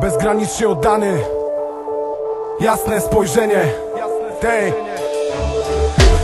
Bezgranicznie oddany. Jasne spojrzenie. Tej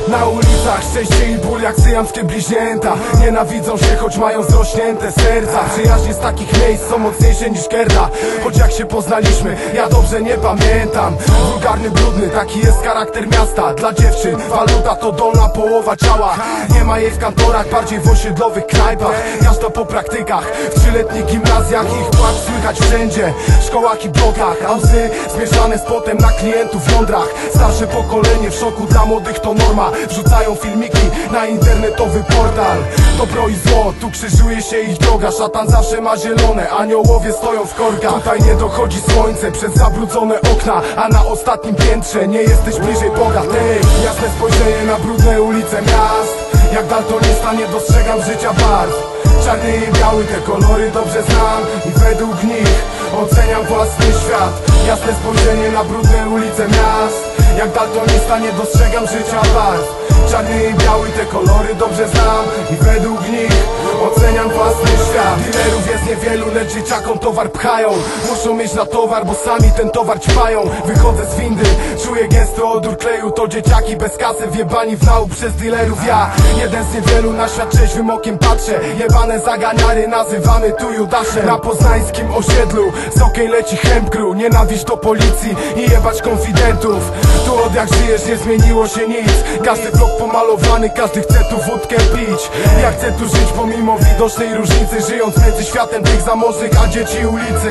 na ulicach szczęście i ból jak syjamskie bliźnięta. Nienawidzą się, choć mają zrośnięte serca. Przyjaźnie z takich miejsc są mocniejsze niż kerda Choć jak się poznaliśmy, ja dobrze nie pamiętam. Wulgarny, brudny, taki jest charakter miasta. Dla dziewczyn waluta to dolna połowa ciała. Nie ma jej w kantorach, bardziej w osiedlowych knajpach. Każda po praktykach, w trzyletnich gimnazjach. Ich płacz słychać wszędzie, szkołach i blokach. A łzy zmieszane z potem na klientów w jądrach. Starsze pokolenie w szoku, dla młodych to norma Wrzucają filmiki na internetowy portal. Dobro i zło, tu krzyżuje się ich droga. Szatan zawsze ma zielone, aniołowie stoją w korkach. Tutaj nie dochodzi słońce przez zabrudzone okna A na ostatnim piętrze nie jesteś bliżej Boga. Ty, jasne spojrzenie na brudne ulice miast. Jak daltonista nie dostrzegam życia barw Czarny i biały, te kolory dobrze znam. I według nich oceniam własny świat. Jasne spojrzenie na brudne ulice miast Jak daltonista nie dostrzegam życia barw Czarny i biały, te kolory dobrze znam. I według nich oceniam własny świat. Dealerów jest niewielu, lecz dzieciakom towar pchają. Muszą mieć na towar, bo sami ten towar ćpają. Wychodzę z windy, czuję gęsty odór kleju. To dzieciaki bez kasy, wjebani w nauk przez dealerów. Ja, jeden z niewielu na świat trzeźwym okiem patrzę. Jebane zaganiary nazywamy tu Judaszem. Na poznańskim osiedlu z okej leci chemkru Nienawiść do policji i jebać konfidentów Od jak żyjesz nie zmieniło się nic. Każdy blok pomalowany, każdy chce tu wódkę pić. Ja chcę tu żyć pomimo widocznej różnicy Żyjąc między światem tych zamożnych, a dzieci ulicy.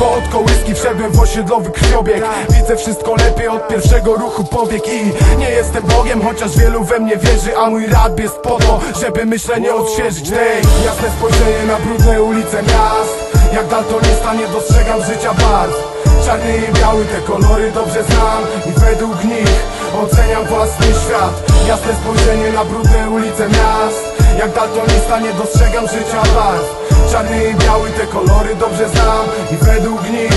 Bo od kołyski wszedłem w osiedlowy krwiobieg. Widzę wszystko lepiej od pierwszego ruchu powiek I nie jestem Bogiem, chociaż wielu we mnie wierzy A mój rap jest po to, żeby myślenie odświeżyć. Tej jasne spojrzenie na brudne ulice miast. Jak daltonista nie dostrzegam życia barw Czarny i biały, te kolory dobrze znam I według nich oceniam własny świat. Jasne spojrzenie na brudne ulice miast. Jak daltonista nie dostrzegam życia barw Czarny i biały, te kolory dobrze znam I według nich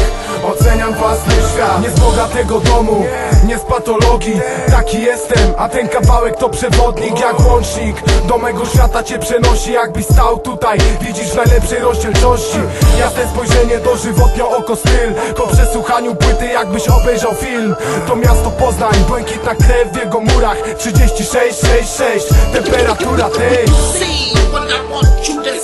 oceniam własny świat. Nie z bogatego domu, nie z patologii Taki jestem, a ten kawałek to przewodnik Jak łącznik, do mego świata cię przenosi Jakbyś stał tutaj, widzisz najlepszej rozdzielczości. Jasne spojrzenie dożywotnio oko styl. Po przesłuchaniu płyty jakbyś obejrzał film. To miasto Poznań, błękitna krew w jego murach. 36, 6, 6, temperatura tej see what I want you to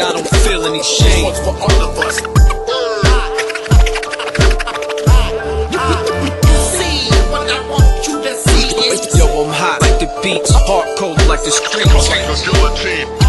but I don't feel any shame. for all of us. See what I want you to see. Yo, I'm hot like the beats, hard cold like the streets. Like a guillotine.